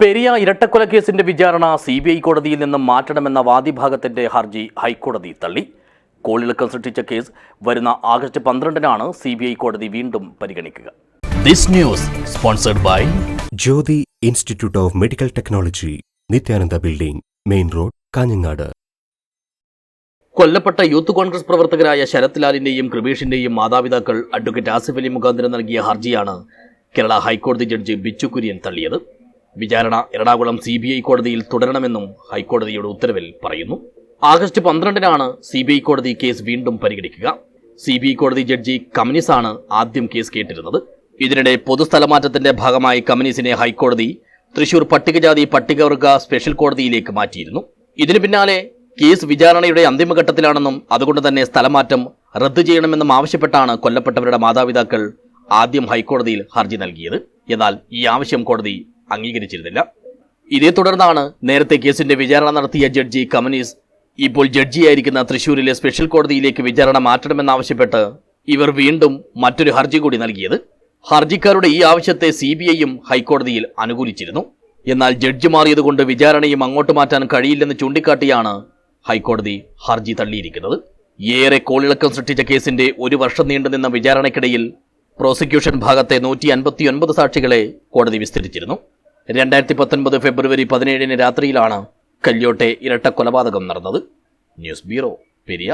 പെരിയ ഇരട്ടക്കൊലക്കേസിന്റെ വിചാരണ C B I കോടതിയിൽ നിന്നും മാറ്റണമെന്ന വാദിഭാഗത്തിന്റെ ഹർജി ഹൈക്കോടതി തള്ളി. കോളിളക്കം സൃഷ്ടിച്ച കേസ് വരുന്ന ആഗസ്റ്റ് പന്ത്രണ്ടിനാണ് സി ബി ഐ കോടതി വീണ്ടും പരിഗണിക്കുക. This news sponsored by Jyothi institute of medical technology Nithyananda building main road Kanhangad. കൊല്ലപ്പെട്ട യൂത്ത് കോൺഗ്രസ് പ്രവർത്തകരായ ശരത് ലാലിന്റെയും കൃപേഷിന്റെയും മാതാപിതാക്കൾ അഡ്വക്കേറ്റ് ആസിഫ് അലി മുഖാന്തരം നൽകിയ ഹർജിയാണ് കേരള ഹൈക്കോടതി ജഡ്ജി ബിച്ചു കുര്യൻ തള്ളിയത്. വിചാരണ എറണാകുളം സി ബി ഐ കോടതിയിൽ തുടരണമെന്നും ഹൈക്കോടതിയുടെ ഉത്തരവിൽ പറയുന്നു. ആഗസ്റ്റ് പന്ത്രണ്ടിനാണ് സി ബി ഐ കോടതി കേസ് വീണ്ടും പരിഗണിക്കുക. സി ബി ഐ കോടതി ജഡ്ജി കമ്മ്യൂണിസാണ് ആദ്യം കേസ് കേട്ടിരുന്നത്. ഇതിനിടെ പൊതുസ്ഥലമാറ്റത്തിന്റെ ഭാഗമായി കമ്മ്യൂണിസിനെ ഹൈക്കോടതി തൃശൂർ പട്ടികജാതി പട്ടികവർഗ സ്പെഷ്യൽ കോടതിയിലേക്ക് മാറ്റിയിരുന്നു. ഇതിനു പിന്നാലെ കേസ് വിചാരണയുടെ അന്തിമഘട്ടത്തിലാണെന്നും അതുകൊണ്ട് തന്നെ സ്ഥലമാറ്റം റദ്ദു ചെയ്യണമെന്നും ആവശ്യപ്പെട്ടാണ് കൊല്ലപ്പെട്ടവരുടെ മാതാപിതാക്കൾ ആദ്യം ഹൈക്കോടതിയിൽ ഹർജി നൽകിയത്. എന്നാൽ ഈ ആവശ്യം കോടതി അംഗീകരിച്ചിരുന്നില്ല. ഇതേ തുടർന്നാണ് നേരത്തെ കേസിന്റെ വിചാരണ നടത്തിയ ജഡ്ജി കമനീസ് ഇപ്പോൾ ജഡ്ജിയായിരിക്കുന്ന തൃശൂരിലെ സ്പെഷ്യൽ കോടതിയിലേക്ക് വിചാരണ മാറ്റണമെന്നാവശ്യപ്പെട്ട് ഇവർ വീണ്ടും മറ്റൊരു ഹർജി കൂടി നൽകിയത്. ഹർജിക്കാരുടെ ഈ ആവശ്യത്തെ സി ബി ഐയും ഹൈക്കോടതിയിൽ അനുകൂലിച്ചിരുന്നു. എന്നാൽ ജഡ്ജി മാറിയതുകൊണ്ട് വിചാരണയും അങ്ങോട്ട് മാറ്റാൻ കഴിയില്ലെന്ന് ചൂണ്ടിക്കാട്ടിയാണ് ഹൈക്കോടതി ഹർജി തള്ളിയിരിക്കുന്നത്. ഏറെ കോളിളക്കം സൃഷ്ടിച്ച കേസിന്റെ ഒരു വർഷം നീണ്ടുനിന്ന വിചാരണയ്ക്കിടയിൽ പ്രോസിക്യൂഷൻ ഭാഗത്തെ നൂറ്റി അൻപത്തിയൊൻപത് സാക്ഷികളെ കോടതി വിസ്തരിച്ചിരുന്നു. രണ്ടായിരത്തി പത്തൊൻപത് ഫെബ്രുവരി പതിനേഴിന് രാത്രിയിലാണ് കല്യോട്ടെ ഇരട്ട കൊലപാതകം നടന്നത്. News bureau Periya.